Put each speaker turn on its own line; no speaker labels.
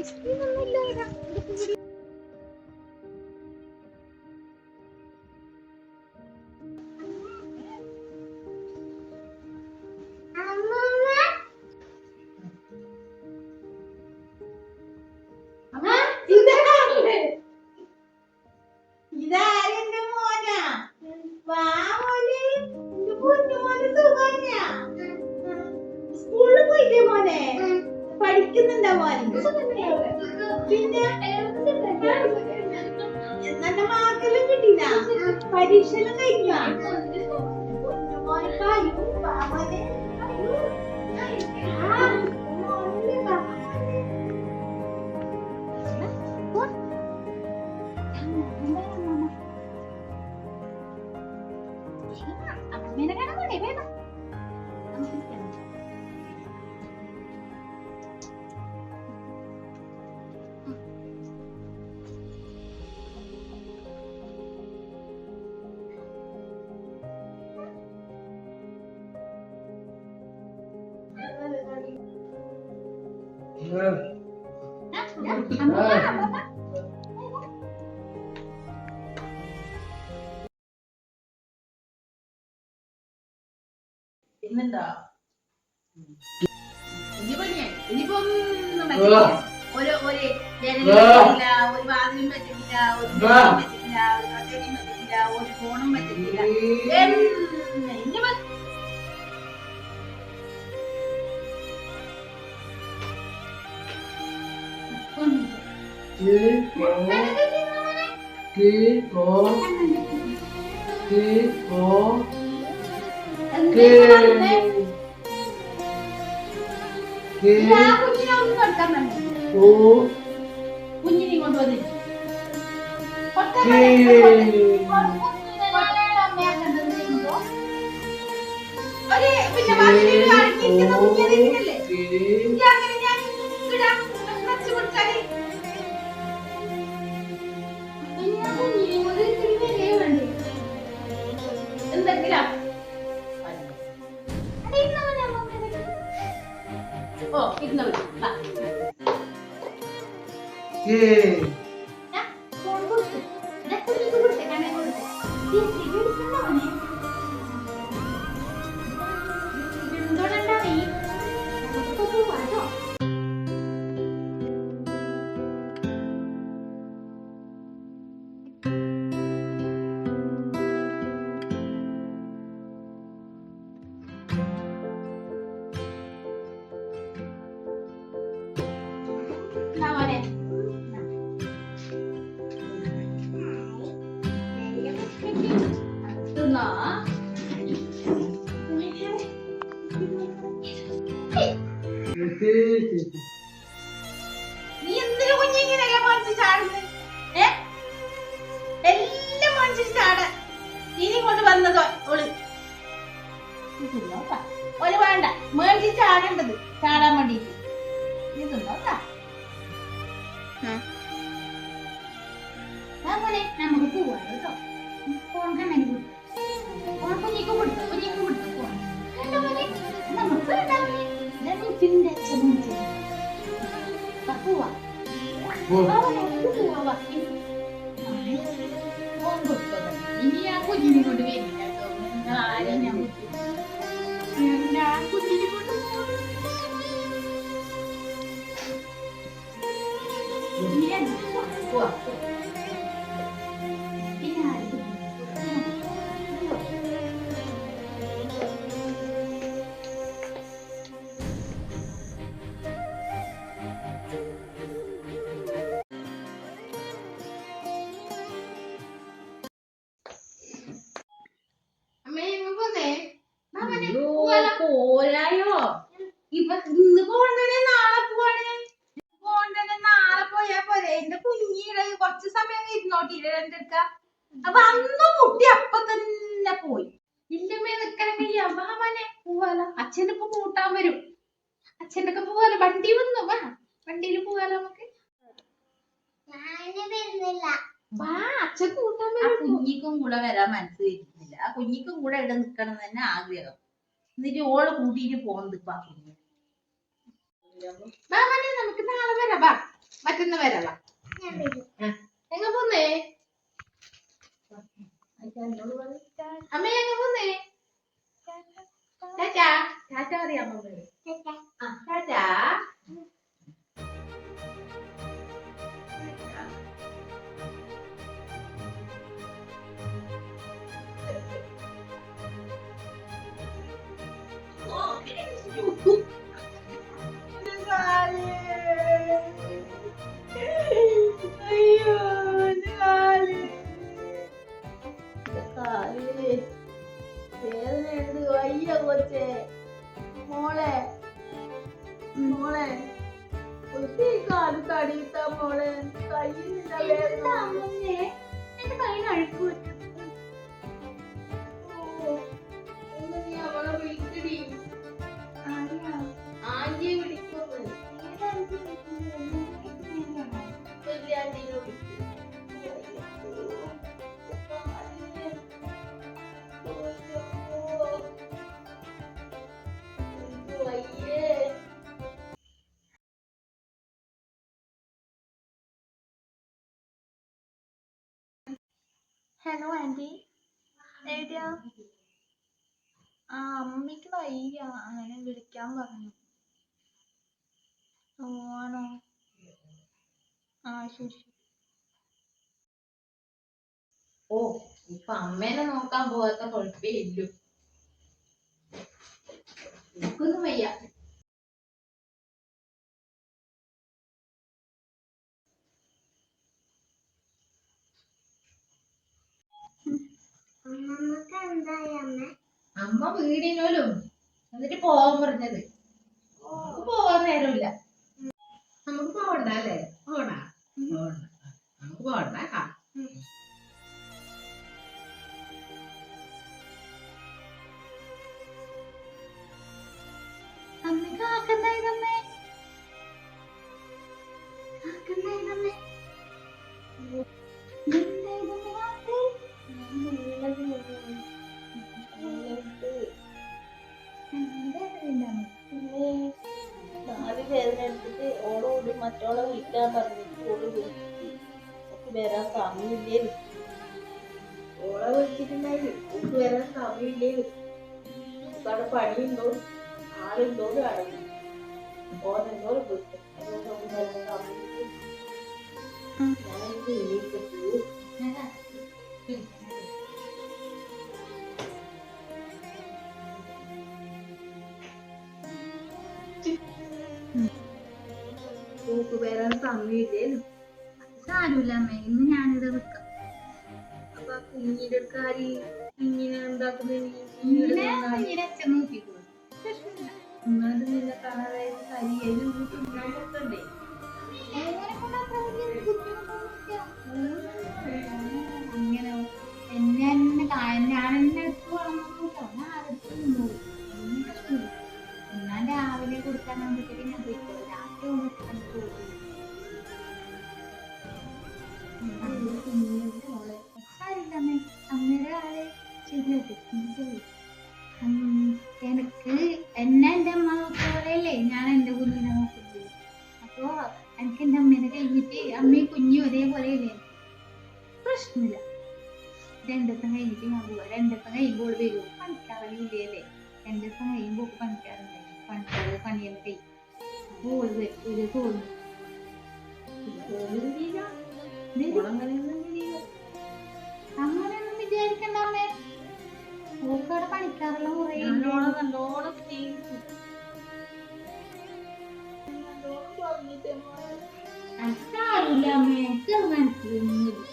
Ice cream ഒന്നും ഇല്ല
പഠിക്കുന്നുണ്ടോ മോൻ? പിന്നെ നല്ല മാർക്കെല്ലാം കിട്ടിനാ? പരീക്ഷയെല്ലാം കഴിഞ്ഞാ? പൊന്നു മോനെ ഇന്നുണ്ടോ ഇനിയിപ്പോ ഇനിയിപ്പോ ഒന്നും പറ്റില്ല ഒരു ഒരു ജനലും പറ്റില്ല ഒരു വാതിലും പറ്റില്ല ഒരു പറ്റില്ല ഒരു കസേരയും പറ്റില്ല ഒരു ഫോണും പറ്റില്ല. കുഞ്ഞിനെ ഒന്നും കൊടുക്കാൻ പറ്റില്ല കുഞ്ഞിനെ കൊണ്ടുവന്നു കൊടുക്കാൻ ഒരു പിന്നെ വാതിലിൽ അടങ്ങിയിരിക്കുന്ന കുഞ്ഞിനെ ഇനി അങ്ങനെ ഞാൻ ഇടാം വെച്ച്
കൊടുത്താൽ Biz bir gün
നീ എന്തിനു കുഞ്ഞിങ്ങനെയൊക്കെ മറിച്ച് ചാടുന്നത്? ഏ എല്ലാം മറിച്ചിട്ട് ചാട ഇനി കൊണ്ട് വന്നതോ ഓൾ ഒരു വേണ്ട മേടിച്ച് ചാടേണ്ടത് ചാടാൻ വേണ്ടിട്ട് ഇതുണ്ടോട്ടാ
മോനെ വാ
പോരായോ? ഇപ്പൊ ഇന്ന് പോകണ്ടേ നാളെ പോവാണേ. പോകണ്ടേ നാളെ പോയാ പോരെ. എന്റെ കുഞ്ഞിടെ കുറച്ച് സമയം ഇരുന്നോട്ടില്ലേ എന്റെ അടുക്ക അപ്പൊ അന്ന് മുട്ടി അപ്പൊ തന്നെ പോയി. ഇല്ലമ്മേ നിക്കണം അമ്മാവനെ പോവാലോ. അച്ഛനിപ്പോ കൂട്ടാൻ വരും. അച്ഛനൊക്കെ പോവാലോ. വണ്ടി വന്നു? വാ. വണ്ടിയിൽ പോവാലോ നമുക്ക്? വാ അച്ഛൻ കൂട്ടാൻ വരും കുഞ്ഞിക്കും കൂടെ വരാൻ മനസ്സിലിരുന്നില്ല ആ കുഞ്ഞിക്കും കൂടെ ഇവിടെ നിക്കണം തന്നെ ആഗ്രഹം. എന്നിട്ട് ഓൾ കൂട്ടിയിട്ട് പോകുന്നത് ഇപ്പൊ. നമുക്ക് നാളെ വരാം വാ. മറ്റൊന്ന്
വരും.
മോളെ മോളെ ഒത്തിരി കാൽ തടിയിട്ട മോളെ വേദന.
അമ്മേ എന്റെ കയ്യിൽ അഴുക്ക് പറ്റും. ഹലോ ആന്റി എവിടെയാ? ആ അമ്മയ്ക്ക് വയ്യ. അങ്ങനെ വിളിക്കാൻ പറഞ്ഞു. ഓ ആണോ? ആ ശരി
ഓ ഇപ്പൊ അമ്മേനെ നോക്കാൻ പോകാത്ത കുഴപ്പേ ഇല്ലു എനിക്കൊന്നും വയ്യ.
അമ്മ?
വീടിനോലും എന്നിട്ട് പോവാൻ പറഞ്ഞത്. നമുക്ക് പോവാൻ നേരമില്ല. നമുക്ക് പോകണ്ട അല്ലേ? പോണ? പോവണ്ട നമുക്ക് പോവണ്ട
മറ്റോളെ വിളിക്കാൻ പറഞ്ഞു. ഓൾ വിളിച്ചു ഓക്ക് വരാൻ സമയമില്ലേ ഓളെ വിളിച്ചിട്ടുണ്ടായിരുന്നു ഓക്ക് വരാൻ സമയമില്ലേ അവിടെ പണിയുണ്ടോ? ആളുണ്ടോ അറിയില്ല. ഓനെന്തോ വിളിച്ചു. അതുകൊണ്ട് ഓക്ക് വരാൻ സമയമില്ലേ വരാൻ സമയമില്ലേ
സാരമില്ല അമ്മേ. ഇന്ന് ഞാനിത് വെക്കാം
അപ്പൊ കുഞ്ഞിന്റെ അടുക്കാരി
കുഞ്ഞിനെ അച്ഛൻ നോക്കിക്കോളും.
നിന്നെ കാണാതെ കരിയേലും തിന്നാൻ
ശരിയാക്കി എനിക്ക് എന്നെ എന്റെ അമ്മ പോലെയല്ലേ ഞാൻ എന്റെ കുഞ്ഞിനെ നോക്കുന്നത്. അപ്പൊ എനിക്ക് എന്റെ അമ്മേനെ കഴിഞ്ഞിട്ട് അമ്മയും കുഞ്ഞും ഒരേപോലെയല്ലേ? പ്രശ്നമില്ല. രണ്ടു ദിവസം കഴിഞ്ഞിട്ട് ഞാൻ പോവാ. രണ്ടു ദിവസം കഴിയുമ്പോൾ വരും. പണിക്കാറില്ലേ രണ്ടു ദിവസം കഴിയുമ്പോൾ പണിക്കാറുണ്ട് പണിക്കാറ് പണിയെല്ലാം കഴിയും അപ്പോൾ ഓൾ വരും. തോന്നും അങ്ങനെയൊന്നും വിചാരിക്കണ്ട അമ്മേ. മൂക്കവിടെ പണിക്കാറുള്ള മുറി?
എന്നോട് നല്ലോണം അക്കാരില്ല അമ്മ. എനിക്ക് മനസ്സിലൊന്നുമില്ല